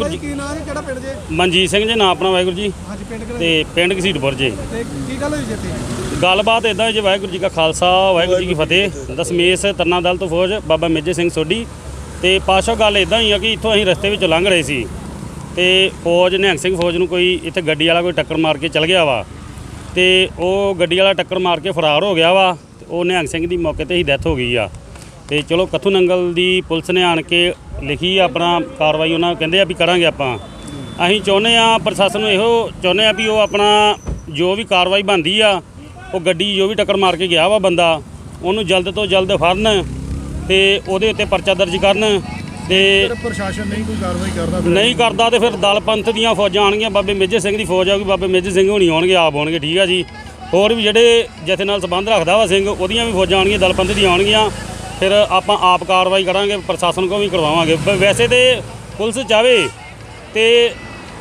ਭਾਈ ਕੀ ਨਾਂ ਹੈ ਕਿਹੜਾ ਪਿੰਡ ਜੇ? ਮਨਜੀਤ ਸਿੰਘ ਜੀ ਨਾਂ ਆਪਣਾ ਵਾਹਿਗੁਰੂ ਜੀ। ਹਾਂਜੀ ਪਿੰਡ ਕਿਹੜਾ ਤੇ ਪਿੰਡ ਘਸੀਟਪੁਰ ਜੇ। ਤੇ ਕੀ ਗੱਲ ਹੋਈ ਜੀ ਇੱਥੇ? ਗੱਲਬਾਤ ਇਦਾਂ ਜੀ ਵਾਹਿਗੁਰੂ ਜੀ ਕਾ ਖਾਲਸਾ ਵਾਹਿਗੁਰੂ ਜੀ ਕੀ ਫਤਿਹ। ਦਸਮੇਸ਼ ਤਰਨਾ ਦਲ ਤੋਂ ਫੌਜ ਬਾਬਾ ਮੇਜਰ ਸਿੰਘ ਸੋਢੀ। ਤੇ ਪਾਸ਼ੋ ਗੱਲ ਇਦਾਂ ਹੀ ਆ ਕਿ ਇੱਥੋਂ ਅਸੀਂ ਰਸਤੇ ਵਿੱਚ ਲੰਘ ਰਹੇ ਸੀ। ਤੇ ਫੌਜ ਨਿਹੰਗ ਸਿੰਘ ਫੌਜ ਨੂੰ ਕੋਈ ਇੱਥੇ ਗੱਡੀ ਵਾਲਾ ਕੋਈ ਟੱਕਰ ਮਾਰ ਕੇ ਚਲ ਗਿਆ ਵਾ। ਤੇ ਉਹ ਗੱਡੀ ਵਾਲਾ ਟੱਕਰ ਮਾਰ ਕੇ ਫਰਾਰ ਹੋ ਗਿਆ ਵਾ। ਤੇ ਉਹ ਨਿਹੰਗ ਸਿੰਘ ਦੀ ਮੌਕੇ ਤੇ ਹੀ ਡੈਥ ਹੋ ਗਈ ਆ। ਤੇ ਚਲੋ ਕਥੂ ਨੰਗਲ ਦੀ ਪੁਲਿਸ ਨੇ ਆਣ ਕੇ ਲਿਖੀ ਆਪਣਾ ਕਾਰਵਾਈ ਉਹਨਾਂ ਕਹਿੰਦੇ ਆ ਵੀ ਕਰਾਂਗੇ ਆਪਾਂ। ਅਸੀਂ ਚਾਹੁੰਦੇ ਆ ਪ੍ਰਸ਼ਾਸਨ ਨੂੰ ਇਹੋ ਚਾਹੁੰਦੇ ਆ ਵੀ ਉਹ ਆਪਣਾ ਜੋ ਵੀ ਕਾਰਵਾਈ ਬਣਦੀ ਆ ਉਹ ਗੱਡੀ ਜੋ ਵੀ ਟੱਕਰ ਮਾਰ ਕੇ ਗਿਆ ਵਾ ਬੰਦਾ ਉਹਨੂੰ ਜਲਦ ਤੋਂ ਜਲਦ ਫੜਨ ਤੇ ਉਹਦੇ ਉੱਤੇ ਪਰਚਾ ਦਰਜ ਕਰਨ ਤੇ ਪ੍ਰਸ਼ਾਸਨ ਨਹੀਂ ਕੋਈ ਕਾਰਵਾਈ ਕਰਦਾ ਨਹੀਂ ਕਰਦਾ ਤੇ ਫਿਰ ਦਲ ਪੰਥ ਦੀਆਂ ਫੌਜਾਂ ਆਣਗੀਆਂ ਬਾਬੇ ਮੇਜਰ ਸਿੰਘ ਦੀ ਫੌਜ ਆਊਗੀ ਬਾਬੇ ਮੇਜਰ ਸਿੰਘ ਹੋਣੀ ਆਉਣਗੇ ਆਪ ਆਉਣਗੇ ਠੀਕ ਆ ਜੀ। ਹੋਰ ਵੀ ਜਿਹੜੇ ਜਥੇ ਨਾਲ ਸੰਬੰਧ ਰੱਖਦਾ ਵਾ ਸਿੰਘ ਉਹਦੀਆਂ ਵੀ ਫੌਜਾਂ ਆਉਣਗੀਆਂ ਦਲ ਪੰਥ ਦੀਆਂ ਆਉਣਗੀਆਂ। ਫਿਰ ਆਪਾਂ ਆਪ ਕਾਰਵਾਈ ਕਰਾਂਗੇ ਪ੍ਰਸ਼ਾਸਨ ਕੋਲ ਵੀ ਕਰਵਾਵਾਂਗੇ। ਵੈਸੇ ਤੇ ਪੁਲਿਸ ਚਾਵੇ ਤੇ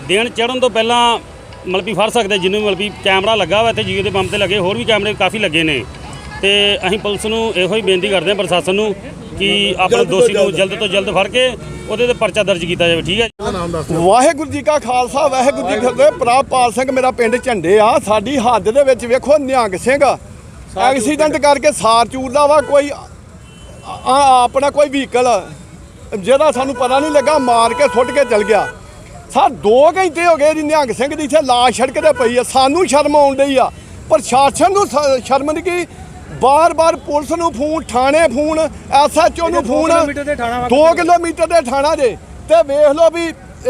ਦਿਨ ਚੜਨ ਤੋਂ ਪਹਿਲਾਂ ਮਤਲਬ ਵੀ ਫੜ ਸਕਦੇ ਜਿਹਨੂੰ ਮਤਲਬ ਵੀ ਕੈਮਰਾ ਲੱਗਾ ਵਾ ਇੱਥੇ ਜੀਓ ਦੇ ਪੰਪ ਤੇ ਲੱਗੇ ਹੋਰ ਵੀ ਕੈਮਰੇ ਕਾਫੀ ਲੱਗੇ ਨੇ। ਤੇ ਅਸੀਂ ਪੁਲਿਸ ਨੂੰ ਇਹੋ ਹੀ ਬੇਨਤੀ ਕਰਦੇ ਹਾਂ ਪ੍ਰਸ਼ਾਸਨ ਨੂੰ ਕਿ ਆਪਣੇ ਦੋਸ਼ੀ ਨੂੰ ਜਲਦ। ਤੋਂ ਜਲਦ ਫੜ ਕੇ ਉਹਦੇ ਤੇ ਪਰਚਾ ਦਰਜ ਕੀਤਾ ਜਾਵੇ ਠੀਕ ਹੈ ਵਾਹਿਗੁਰੂ ਜੀ ਕਾ ਖਾਲਸਾ ਵਾਹਿਗੁਰੂ ਜੀ ਕੀ ਫਤਿਹ। ਪ੍ਰਭਪਾਲ ਸਿੰਘ ਮੇਰਾ ਪਿੰਡ ਝੰਡੇ ਆ ਸਾਡੀ ਹੱਦ ਦੇ ਵਿੱਚ ਵੇਖੋ ਨਿਹੰਗ ਸਿੰਘ। ਐਕਸੀਡੈਂਟ ਕਰਕੇ ਸਾਰ ਚੂਰਦਾ ਵਾ ਕੋਈ ਆ- ਆਪਣਾ ਕੋਈ ਵਹੀਕਲ ਜਿਹਦਾ ਸਾਨੂੰ ਪਤਾ ਨਹੀਂ ਲੱਗਾ ਮਾਰ ਕੇ ਸੁੱਟ ਕੇ ਚਲ ਗਿਆ। ਸਰ 2 ਘੰਟੇ ਹੋ ਗਏ ਜੀ ਨਿਹੰਗ ਸਿੰਘ ਦੀ ਇੱਥੇ ਲਾਸ਼ ਸੜਕ ਤੇ ਪਈ ਆ। ਸਾਨੂੰ ਸ਼ਰਮ ਆਉਣ ਡਈ ਆ। ਪ੍ਰਸ਼ਾਸਨ ਨੂੰ ਸ਼ਰਮ ਨਹੀਂ ਕੀ ਬਾਰ-ਬਾਰ ਪੁਲਿਸ ਨੂੰ ਫੋਨ ਥਾਣੇ ਫੋਨ ਐਸਐਚਓ ਨੂੰ ਫੋਨ 2 ਕਿਲੋਮੀਟਰ ਦੇ ਥਾਣਾ ਜੇ ਤੇ ਵੇਖ ਲਓ ਵੀ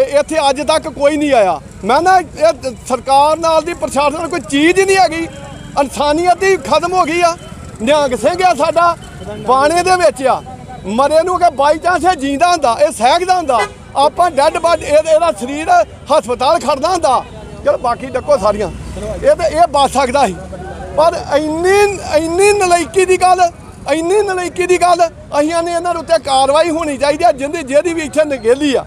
ਇੱਥੇ ਅੱਜ ਤੱਕ ਕੋਈ ਨਹੀਂ ਆਇਆ। ਮੈਂ ਨਾ ਇਹ ਸਰਕਾਰ ਨਾਲ ਦੀ ਪ੍ਰਸ਼ਾਸਨ ਨਾਲ ਕੋਈ ਚੀਜ਼ ਹੀ ਨਹੀਂ ਹੈਗੀ। ਇਨਸਾਨੀਅਤ ਹੀ ਖਤਮ ਹੋ ਗਈ ਆ। ਨਿਹੰਗ ਸਿੰਘ ਆ ਸਾਡਾ, ਬਾਣੇ ਦੇ ਵਿੱਚ ਆ। ਮਰੇ ਨੂੰ ਕਿ ਬਾਈ ਚਾਂਸ ਇਹ ਜਿੰਦਾ ਹੁੰਦਾ, ਇਹ ਸਹਿਕਦਾ ਹੁੰਦਾ। ਆਪਾਂ ਡੈੱਡ ਬਾਡ ਇਹਦਾ ਸਰੀਰ ਹਸਪਤਾਲ ਖੜਦਾ ਹੁੰਦਾ। ਚਲ ਬਾਕੀ ਡੱਕੋ ਸਾਰੀਆਂ। ਇਹ ਤੇ ਇਹ ਬਚ ਸਕਦਾ ਸੀ। ਪਰ ਇੰਨੀ ਇੰਨੀ ਨਲਾਇਕੀ ਦੀ ਗੱਲ, ਇੰਨੀ ਨਲਾਇਕੀ ਦੀ ਗੱਲ ਅਹੀਆਂ ਨੇ ਇਹਨਾਂ ਦੇ ਉੱਤੇ ਕਾਰਵਾਈ ਹੋਣੀ ਚਾਹੀਦੀ ਆ, ਜਿੰਦੀ ਜਿਹਦੀ ਵੀ ਇੱਥੇ ਨਗੇਲੀ ਆ।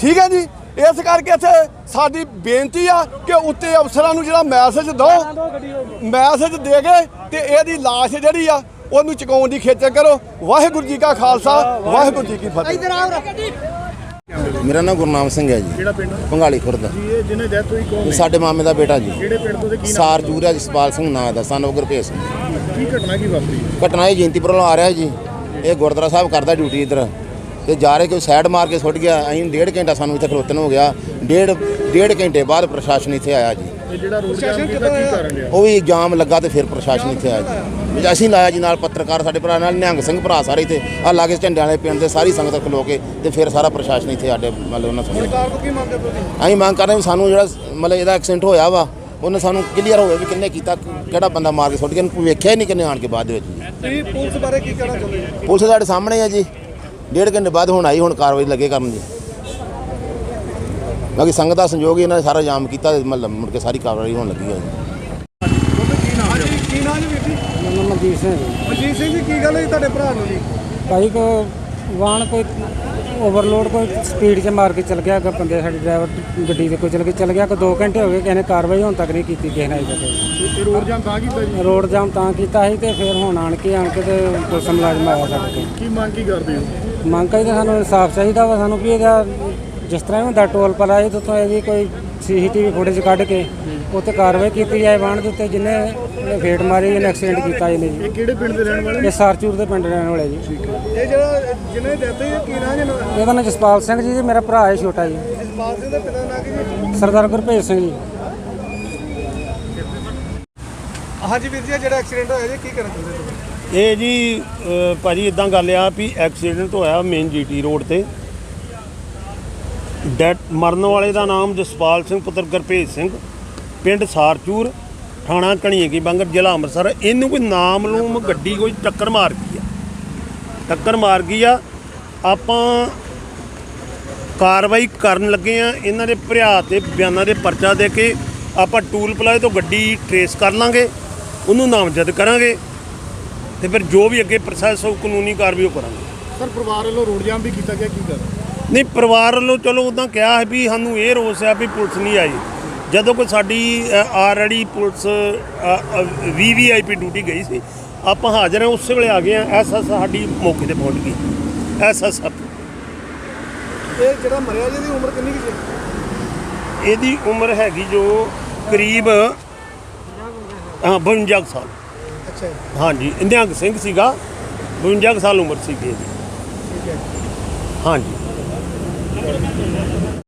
ਠੀਕ ਹੈ ਜੀ? ਇਸ ਕਰਕੇ ਇੱਥੇ ਸਾਡੀ ਬੇਨਤੀ ਆ ਕਿ ਉੱਤੇ ਅਫਸਰਾਂ ਨੂੰ ਜਿਹੜਾ ਮੈਸੇਜ ਦਿਓ ਮੈਸੇਜ ਦੇ ਕੇ ਤੇ ਇਹਦੀ ਲਾਸ਼ ਜਿਹੜੀ ਆ ਉਹਨੂੰ ਚੁਕਾਉਣ ਦੀ ਖੇਚਲ ਕਰੋ। ਵਾਹਿਗੁਰੂ ਜੀ ਕਾ ਖਾਲਸਾ ਵਾਹਿਗੁਰੂ ਜੀ ਕੀ ਫਤਿਹ। ਮੇਰਾ ਨਾਮ ਗੁਰਨਾਮ ਸਿੰਘ ਹੈ ਜੀ। ਕਿਹੜਾ ਪਿੰਡ? ਪੰਗਾਲੀ ਖੁਰਦ। ਜੀ ਇਹ ਜਿਹਨੇ ਡੈਥ ਹੋਈ ਕੌਣ ਸਾਡੇ ਮਾਮੇ ਦਾ ਬੇਟਾ ਜੀ। ਕਿਹੜੇ ਪਿੰਡ ਤੋਂ ਤੇ ਕੀ ਸਾਰ ਜੂਰਿਆ ਜਸਪਾਲ ਸਿੰਘ ਨਾਂ ਦਾ ਸਨ ਗੁਰਭੇਜ ਸਿੰਘ। ਕੀ ਘਟਨਾ ਕੀ ਵਾਪਰੀ? ਘਟਨਾ ਇਹ ਜੈਂਤੀਪੁਰ ਵੱਲੋਂ ਆ ਰਿਹਾ ਜੀ। ਇਹ ਗੁਰਦੁਆਰਾ ਸਾਹਿਬ ਕਰਦਾ ਡਿਊਟੀ ਇੱਧਰ। ਤੇ ਜਾ ਰਹੇ ਕੋਈ ਸਾਈਡ ਮਾਰ ਕੇ ਸੁੱਟ ਗਿਆ। ਅਸੀਂ ਡੇਢ ਘੰਟਾ ਸਾਨੂੰ ਇੱਥੇ ਖਲੋਤਨ ਹੋ ਗਿਆ। ਡੇਢ ਡੇਢ ਘੰਟੇ ਬਾਅਦ ਪ੍ਰਸ਼ਾਸਨ ਇੱਥੇ ਆਇਆ ਜੀ। ਇਹ ਜਿਹੜਾ ਰੋਡ ਜਾਮ ਕੀਤਾ ਕੀ ਕਾਰਨ ਰਿਹਾ? ਉਹ ਵੀ ਜਾਮ ਲੱਗਾ ਤੇ ਫਿਰ ਪ੍ਰਸ਼ਾਸਨ ਇੱਥੇ ਆਇਆ ਜੀ। ਵੀ ਅਸੀਂ ਲਾਇਆ ਜੀ ਨਾਲ ਪੱਤਰਕਾਰ ਸਾਡੇ ਭਰਾ ਨਾਲ ਨਿਹੰਗ ਸਿੰਘ ਭਰਾ ਸਾਰੇ ਇੱਥੇ। ਆ ਲਾਗੇ ਝੰਡਿਆਂ ਵਾਲੇ ਪਿੰਡ ਦੇ ਸਾਰੀ ਸੰਗਤ ਖਲੋ ਕੇ ਤੇ ਫਿਰ ਸਾਰਾ ਪ੍ਰਸ਼ਾਸਨ ਇੱਥੇ ਸਾਡੇ ਮਤਲਬ ਉਹਨਾਂ ਸੁਣਿਆ ਸਰਕਾਰ ਤੋਂ ਕੀ ਮੰਗਦੇ ਤੁਸੀਂ? ਅਸੀਂ ਮੰਗ ਕਰਦੇ ਹਾਂ ਵੀ ਸਾਨੂੰ ਜਿਹੜਾ ਮਤਲਬ ਇਹਦਾ ਐਕਸੀਡੈਂਟ ਹੋਇਆ ਵਾ ਉਹਨੇ ਸਾਨੂੰ ਕਲੀਅਰ ਹੋਵੇ ਵੀ ਕਿੰਨੇ ਕੀਤਾ ਕਿਹੜਾ ਬੰਦਾ ਮਾਰ ਕੇ ਸੁੱਟ ਗਿਆ। ਇਹਨੂੰ ਵੇਖਿਆ ਹੀ ਨਹੀਂ ਕਿੰਨੇ ਆਣ ਕੇ ਬਾਅਦ ਦੇ ਵਿੱਚ। ਜੀ ਤੁਸੀਂ ਪੁਲਿਸ ਬਾਰੇ ਕੀ ਕਹਿਣਾ ਚਾਹੁੰਦੇ ਹੋ? ਪੁਲਿਸ ਸਾਡੇ ਸਾਹਮਣੇ ਹੈ ਜੀ। ਡੇਢ ਘੰਟੇ ਬਾਅਦ ਹੁਣ ਆਈ ਹੁਣ ਕਾਰਵਾਈ ਲੱਗੇ ਕਰਨ ਜੀ ਬਾਕੀ ਸੰਗਤ ਦਾ ਸੰਯੋਗ ਹੀ ਇਹਨਾਂ ਨੇ ਸਾਰਾ ਜਾਮ ਕੀਤਾ ਤੇ ਮਤਲਬ ਮੁੜ ਕੇ ਸਾਰੀ ਕਾਰਵਾਈ ਹੋਣ ਲੱਗੀ ਹੈ ਜੀ। ਕੀ ਨਾਮ ਵੀਰ ਜੀ? ਮਨਜੀਤ ਸਿੰਘ ਮਨਜੀਤ ਸਿੰਘ ਜੀ ਕੀ ਗੱਲ ਹੋਈ ਤੁਹਾਡੇ ਭਰਾ ਨੂੰ ਜੀ? ਭਾਈ ਕੋ ਵਾਹਨ ਕੋਈ ਓਵਰਲੋਡ ਕੋਈ ਸਪੀਡ 'ਚ ਮਾਰ ਕੇ ਚਲ ਗਿਆ ਕਿ ਬੰਦੇ ਸਾਡੇ ਡਰਾਈਵਰ ਗੱਡੀ ਦੇ ਕੋਈ ਚਲ ਕੇ ਚਲ ਗਿਆ ਕਿ 2 ਘੰਟੇ ਹੋ ਗਏ ਕਿਸੇ ਨੇ ਕਾਰਵਾਈ ਹੁਣ ਤੱਕ ਨਹੀਂ ਕੀਤੀ ਕਿਸੇ ਨੇ ਅਜੇ ਤੱਕ। ਇਹ ਰੋਡ ਜਾਮ ਤਾਂ ਕੀਤਾ ਜੀ? ਰੋਡ ਜਾਮ ਤਾਂ ਕੀਤਾ ਸੀ ਤੇ ਫਿਰ ਹੁਣ ਆਣ ਕੇ ਆਣ ਕੇ ਤੇ ਪੁਲਿਸ ਮੁਲਾਜ਼ਮ ਆਇਆ ਸਾਡੇ ਕੀ ਮੰਗ ਕੀ ਕਰਦੇ ਹੋ? ਮੰਗ ਕਰੀ ਤਾਂ ਸਾਨੂੰ ਇਨਸਾਫ ਚਾਹੀਦਾ ਵਾ ਸਾਨੂੰ ਵੀ ਇਹਦਾ ਜਿਸ ਤਰ੍ਹਾਂ ਵੀ ਹੁੰਦਾ ਟੋਲ ਪਲਾ ਇਹ ਤੋਂ ਇਹਦੀ ਕੋਈ ਸੀਸੀਟੀਵੀ ਫੁਟੇਜ ਕੱਢ ਕੇ ਉੱਤੇ ਕਾਰਵਾਈ ਕੀਤੀ ਜਾਏ ਵਾਹਨ ਦੇ ਉੱਤੇ ਜਿਹਨੇ ਇਹਨੇ ਫੇਟ ਮਾਰੀ ਇਹਨੇ ਐਕਸੀਡੈਂਟ ਕੀਤਾ ਇਹਨੇ ਜੀ। ਇਹ ਕਿਹੜੇ ਪਿੰਡ ਦੇ ਰਹਿਣ ਵਾਲੇ ਇਹ ਸਾਰਚੂਰ ਦੇ ਪਿੰਡ ਰਹਿਣ ਵਾਲੇ ਜੀ। ਇਹ ਜਿਹੜਾ ਜਿਹਨੇ ਡੈਥ ਹੋਈ ਕੀ ਨਾਮ ਜੀ ਇਹਨਾਂ ਦਾ? ਇਹਦਾ ਨਾਮ ਜਸਪਾਲ ਸਿੰਘ ਜੀ ਤੇ ਮੇਰਾ ਭਰਾ ਹੈ ਛੋਟਾ ਜੀ। ਜਸਪਾਲ ਸਿੰਘ ਦਾ ਪਿਤਾ ਨਾਂ ਕੀ ਜੀ? ਸਰਦਾਰ ਗੁਰਭੇਜ ਸਿੰਘ ਜੀ। ਹਾਂਜੀ ਵੀਰ ਜੀ ਜਿਹੜਾ ਐਕਸੀਡੈਂਟ ਹੋਇਆ ਜੀ ਕੀ ਕਰਨ ਚਾਹੁੰਦੇ ਤੁਸੀਂ? ਇਹ ਜੀ ਅ, ਭਾਜੀ ਇਦਾਂ ਗੱਲ ਆ ਵੀ ਐਕਸੀਡੈਂਟ ਹੋਇਆ ਮੇਨ ਜੀਟੀ ਰੋਡ ਤੇ। ਡੈਡ ਮਰਨ ਵਾਲੇ ਦਾ ਨਾਮ ਜਸਪਾਲ ਸਿੰਘ ਪੁੱਤਰ ਗੁਰਭੇਜ ਸਿੰਘ ਪਿੰਡ ਸਾਰਚੂਰ ਥਾਣਾ ਕਣੀਏ ਕੀ ਬੰਗਰ ਜ਼ਿਲ੍ਹਾ ਅੰਮ੍ਰਿਤਸਰ। ਇਹਨੂੰ ਕੋਈ ਨਾਮਲੂਮ ਗੱਡੀ ਕੋਈ ਟੱਕਰ ਮਾਰ ਗਈ ਆ। ਟੱਕਰ ਮਾਰ ਗਈ ਆ। ਆਪਾਂ ਕਾਰਵਾਈ ਕਰਨ ਲੱਗੇ ਆ। ਇਹਨਾਂ ਦੇ ਭਰਿਆ ਤੇ ਬਿਆਨਾਂ ਦੇ ਪਰਚਾ ਦੇ ਕੇ ਆਪਾਂ ਟੂਲ ਪਲਾਜੇ ਤੋਂ ਗੱਡੀ ਟਰੇਸ ਕਰ ਲਾਂਗੇ। ਉਹਨੂੰ ਨਾਮਜ਼ਦ ਕਰਾਂਗੇ ਤੇ ਫਿਰ ਜੋ ਵੀ ਅੱਗੇ ਪ੍ਰੋਸੈਸ ਹੋ ਕਾਨੂੰਨੀ ਕਾਰਵਾਈ ਉਹ ਕਰਾਂਗੇ। ਸਰ ਪਰਿਵਾਰ ਵੱਲੋਂ ਰੋਡ ਜਾਮ ਵੀ ਕੀਤਾ ਗਿਆ ਕੀ ਕਰ ਨਹੀਂ ਪਰਿਵਾਰ ਵੱਲੋਂ ਚਲੋ ਉਦਾਂ ਕਿਹਾ ਹੈ ਵੀ ਸਾਨੂੰ ਇਹ ਰੋਸ ਹੈ ਵੀ ਪੁਲਿਸ ਨਹੀਂ ਆਈ। ਜਦੋਂ ਕੋਈ ਸਾਡੀ ਆਲਰੇਡੀ ਪੁਲਿਸ ਵੀਵੀਆਈਪੀ ਡਿਊਟੀ ਗਈ ਸੀ ਆਪਾਂ ਹਾਜ਼ਰ ਹਾਂ ਉਸੇ ਵੇਲੇ ਆ ਗਏ ਆ ਐਸਐਸ ਸਾਡੀ ਮੌਕੇ ਤੇ ਪਹੁੰਚ ਗਈ। ਐਸਐਸ ਇਹ ਜਿਹੜਾ ਮਰਿਆ ਜਿਹਦੀ ਉਮਰ ਕਿੰਨੀ ਕੁ ਸੀ? ਇਹਦੀ ਉਮਰ ਹੈਗੀ ਜੋ ਕਰੀਬ ਹਾਂ 52 ਕੁ ਸਾਲ। ਅੱਛਾ ਜੀ, ਹਾਂਜੀ ਨਿਹੰਗ ਸਿੰਘ ਸੀਗਾ 52 ਕੁ ਸਾਲ ਉਮਰ ਸੀਗੀ ਇਹਦੀ। ਠੀਕ ਹੈ ਹਾਂਜੀ।